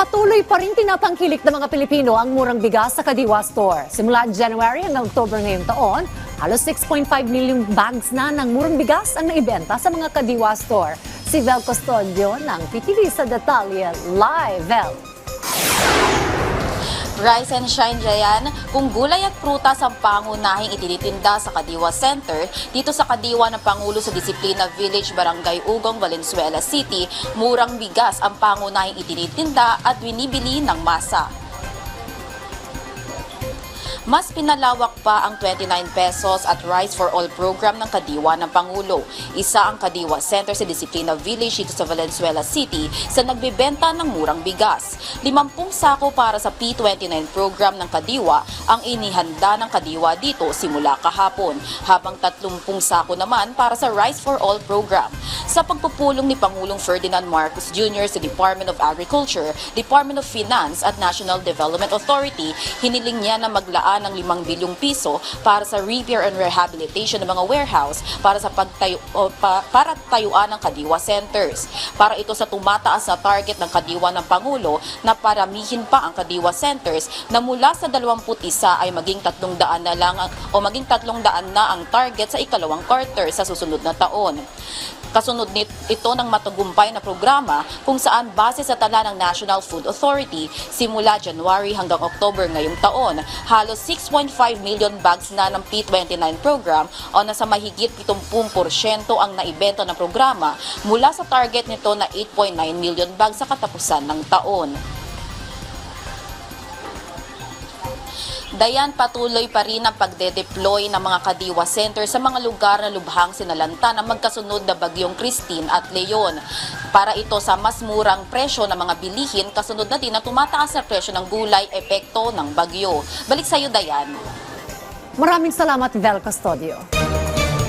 Patuloy pa rin tinatangkilik ng mga Pilipino ang murang bigas sa Kadiwa Store. Simula January hanggang October ngayong taon, halos 6.5 milyong bags na ng murang bigas ang naibenta sa mga Kadiwa Store. Si Vel Custodio ng PTV sa Detalye Live. Vel. Rice and Shine Jayan, kung gulay at prutas ang pangunahing itinitinda sa Kadiwa Center, dito sa Kadiwa ng Pangulo sa Disiplina Village, Barangay Ugong, Valenzuela City, murang bigas ang pangunahing itinitinda at binibili ng masa. Mas pinalawak pa ang 29 pesos at Rice for All program ng Kadiwa ng Pangulo. Isa ang Kadiwa Center sa Disiplina Village dito sa Valenzuela City sa nagbebenta ng murang bigas. 50 sako para sa P29 program ng Kadiwa ang inihanda ng Kadiwa dito simula kahapon, habang 30 sako naman para sa Rice for All program. Sa pagpupulong ni Pangulong Ferdinand Marcos Jr. sa Department of Agriculture, Department of Finance at National Development Authority, hiniling niya na maglaan ng 5 bilyong piso para sa repair and rehabilitation ng mga warehouse para sa pagtayo o pa- para tayuan ng Kadiwa centers. Para ito sa tumataas na target ng Kadiwa ng Pangulo na paramihin pa ang Kadiwa centers na mula sa 21 ay maging 300 na lang ang- o maging 300 na ang target sa ikalawang quarter sa susunod na taon. Kasunod nit ito ng matagumpay na programa kung saan base sa tala ng National Food Authority simula January hanggang October ngayong taon, halos 6.5 million bags na ng P29 program o nasa mahigit 70% ang naibenta ng programa mula sa target nito na 8.9 million bags sa katapusan ng taon. Dayan, patuloy pa rin ang pagde-deploy ng mga Kadiwa Center sa mga lugar na lubhang sinalanta ng magkasunod na bagyong Christine at Leon. Para ito sa mas murang presyo ng mga bilihin, kasunod na din na tumataas na presyo ng gulay epekto ng bagyo. Balik sa iyo, Dayan. Maraming salamat, Vel Custodio.